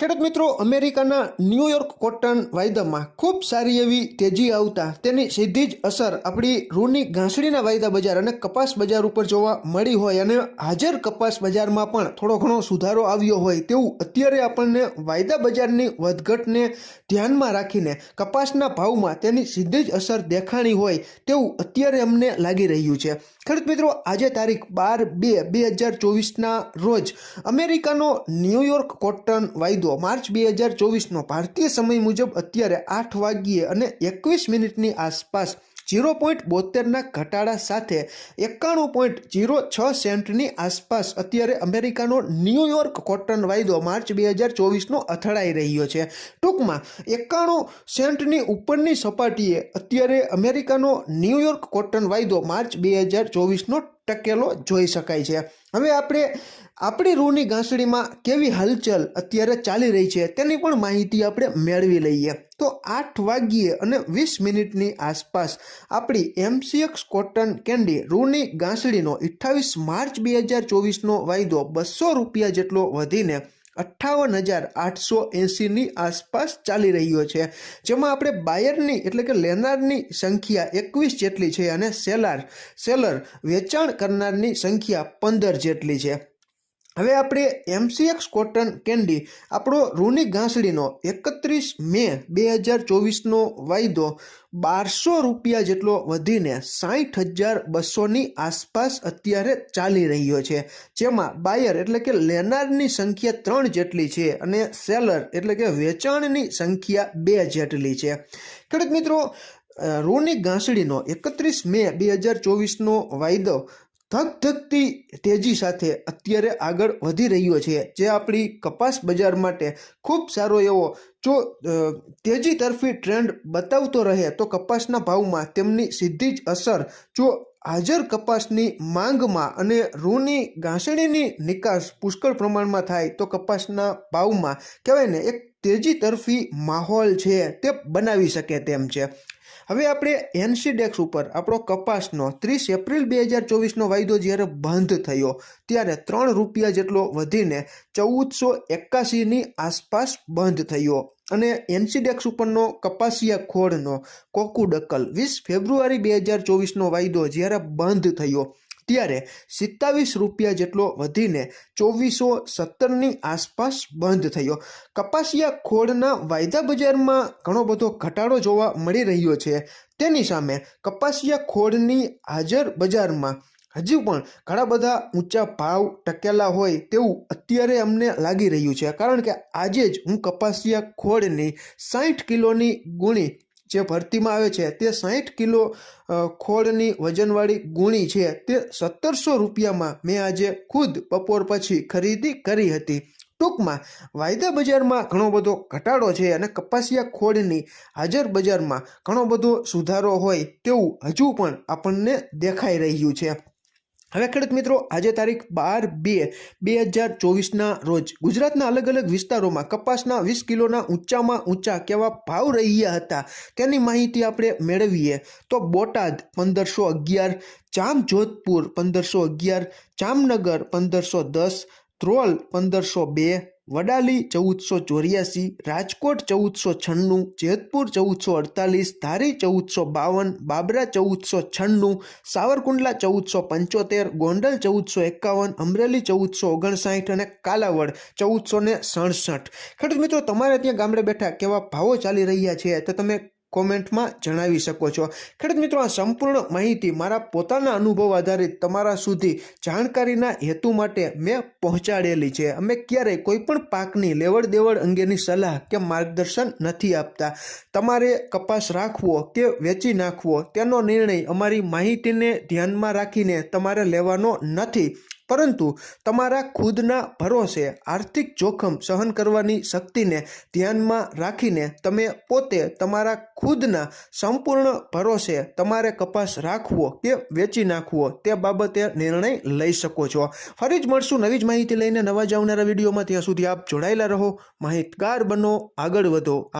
ખેડૂત મિત્રો, અમેરિકાના ન્યૂયોર્ક કોટન વાયદામાં ખૂબ સારી એવી તેજી આવતા તેની સીધી જ અસર આપણી રૂની ઘાસડીના વાયદા બજાર અને કપાસ બજાર ઉપર જોવા મળી હોય અને હાજર કપાસ બજારમાં પણ થોડો ઘણો સુધારો આવ્યો હોય તેવું અત્યારે આપણને વાયદા બજારની વધઘટને ધ્યાનમાં રાખીને કપાસના ભાવમાં તેની સીધી જ અસર દેખાણી હોય તેવું અત્યારે અમને લાગી રહ્યું છે. ખેડૂત મિત્રો, આજે તારીખ બાર બે બે હજાર ચોવીસના રોજ અમેરિકાનો ન્યૂયોર્ક કોટન વાયદો માર્ચ બે હજાર ચોવીસનો ભારતીય સમય મુજબ અત્યારે આઠ વાગ્યે અને એકવીસ મિનિટની આસપાસ ઝીરો પોઈન્ટ બોતેરના ઘટાડા સાથે એકાણું પોઈન્ટ ઝીરો છ સેન્ટની આસપાસ અત્યારે અમેરિકાનો ન્યૂયોર્ક કોટન વાયદો માર્ચ બે હજાર ચોવીસનો અથડાઈ રહ્યો છે. ટૂંકમાં, એકાણું સેન્ટની ઉપરની સપાટીએ અત્યારે અમેરિકાનો ન્યૂયોર્ક કોટન વાયદો માર્ચ બે હજાર ચોવીસનો ટકેલો જોઈ શકાય છે. હવે આપણે, આપણી રૂની ઘાસડીમાં કેવી હલચલ અત્યારે ચાલી રહી છે તેની પણ માહિતી આપણે મેળવી લઈએ. તો આઠ વાગ્યે અને વીસ મિનિટની આસપાસ આપણી એમસીએક્સ કોટન કેન્ડી રૂની ઘાસડીનો અઠ્ઠાવીસ માર્ચ બે હજાર ચોવીસનો વાયદો બસો રૂપિયા જેટલો વધીને અઠ્ઠાવન હજાર આઠસો એંસીની આસપાસ ચાલી રહ્યો છે. જેમાં આપણે બાયરની એટલે કે લેનારની સંખ્યા એકવીસ જેટલી છે અને સેલાર, સેલર વેચાણ કરનારની સંખ્યા પંદર જેટલી છે. હવે આપણે એમસીએક્સ કોટન કેન્ડી આપણો રૂની ઘાસડીનો એકત્રીસ મે બે હજાર ચોવીસનો વાયદો બારસો રૂપિયા જેટલો વધીને સાઠ હજાર બસોની આસપાસ અત્યારે ચાલી રહ્યો છે. જેમાં બાયર એટલે કે લેનારની સંખ્યા ત્રણ જેટલી છે અને સેલર એટલે કે વેચાણની સંખ્યા બે જેટલી છે. ખેડૂત મિત્રો રૂની ઘાસડીનો એકત્રીસ મે બે હજાર ચોવીસનો વાયદો ધગધગતી તેજી સાથે અત્યારે આગળ વધી રહ્યો છે. જે આપણી કપાસ બજાર માટે ખૂબ સારો એવો, જો તેજી તરફી ટ્રેન્ડ બતાવતો રહે, તો કપાસના ભાવમાં તેમની સીધી જ અસર, જો હાજર કપાસની માંગમાં અને રૂની ઘાસણીની નિકાસ પુષ્કળ પ્રમાણમાં થાય, તો કપાસના ભાવમાં કહેવાય ને, એક તેજી તરફી માહોલ છે તે બનાવી શકે તેમ છે. હવે આપણે એનસીડેક્સ ઉપર આપણો કપાસનો ત્રીસ એપ્રિલ બે હજાર ચોવીસનો વાયદો જ્યારે બંધ થયો, ત્યારે ત્રણ રૂપિયા જેટલો વધીને ચૌદસો એકાસીની આસપાસ બંધ થયો. અને એનસીડેક્સ ઉપરનો કપાસિયા ખોળનો કોકુડકલ વીસ ફેબ્રુઆરી બે હજાર ચોવીસનો વાયદો જ્યારે બંધ થયો ત્યારે સિત્તાવીસ રૂપિયા જેટલો વધીને ચોવીસો સત્તરની આસપાસ બંધ થયો. કપાસિયા ખોળના વાયદા બજારમાં ઘણો બધો ઘટાડો જોવા મળી રહ્યો છે. તેની સામે કપાસિયા ખોળની હાજર બજારમાં હજુ પણ ઘણા બધા ઊંચા ભાવ ટકેલા હોય તેવું અત્યારે અમને લાગી રહ્યું છે. કારણ કે આજે જ હું કપાસિયા ખોળની સાઠ કિલોની ગુણી જે ભરતીમાં આવે છે તે સાઠ કિલો ખોળની વજનવાળી ગુણી છે તે સત્તરસો રૂપિયામાં મેં આજે ખુદ બપોર પછી ખરીદી કરી હતી. ટૂંકમાં વાયદા બજારમાં ઘણો બધો ઘટાડો છે અને કપાસિયા ખોળની હાજર બજારમાં ઘણો બધો સુધારો હોય તેવું હજુ પણ આપણને દેખાઈ રહ્યું છે. હવે ખેડૂત મિત્રો, આજે તારીખ બાર બે બે હજાર ચોવીસના રોજ ગુજરાતના અલગ અલગ વિસ્તારોમાં કપાસના વીસ કિલોના ઊંચામાં ઊંચા કેવા ભાવ રહ્યા હતા તેની માહિતી આપણે મેળવીએ. તો બોટાદ પંદરસો અગિયાર, જામજોધપુર પંદરસો અગિયાર, જામનગર પંદરસો દસ, ધ્રોલ પંદરસો બે વડાલી ચૌદસો ચોર્યાસી, રાજકોટ ચૌદસો છન્નું, જેતપુર ચૌદસો અડતાલીસ, ધારી ચૌદસો બાવન, બાબરા ચૌદસો છન્નું, સાવરકુંડલા ચૌદસો પંચોતેર, ગોંડલ ચૌદસો એકાવન, અમરેલી ચૌદસો ઓગણસાઠ અને કાલાવડ ચૌદસો ને સડસઠ. ખરેખર મિત્રો, તમારે ત્યાં ગામડે બેઠા કેવા ભાવો ચાલી રહ્યા છે? તો તમે કોમેન્ટમાં જણાવી શકો છો. ખેડૂત મિત્રો, આ સંપૂર્ણ માહિતી મારા પોતાના અનુભવ આધારિત તમારા સુધી જાણકારીના હેતુ માટે મેં પહોંચાડેલી છે. અમે ક્યારેય કોઈ પણ પાકની લેવડ દેવડ અંગેની સલાહ કે માર્ગદર્શન નથી આપતા. તમારે કપાસ રાખવો કે વેચી નાખવો, તેનો નિર્ણય અમારી માહિતીને ધ્યાનમાં રાખીને તમારે લેવાનો નથી. પરંતુ તમારા ખુદના ભરોસે આર્થિક જોખમ સહન કરવાની શક્તિને ધ્યાનમાં રાખીને તમે પોતે તમારા ખુદના સંપૂર્ણ ભરોસે તમારે કપાસ રાખવો કે વેચી નાખવો તે બાબતે નિર્ણય લઈ શકો છો. ફરી જ મળશું નવી જ માહિતી લઈને નવા જ આવનારા વિડીયોમાં. ત્યાં સુધી આપ જોડાયેલા રહો. માહિતગાર બનો, આગળ વધો.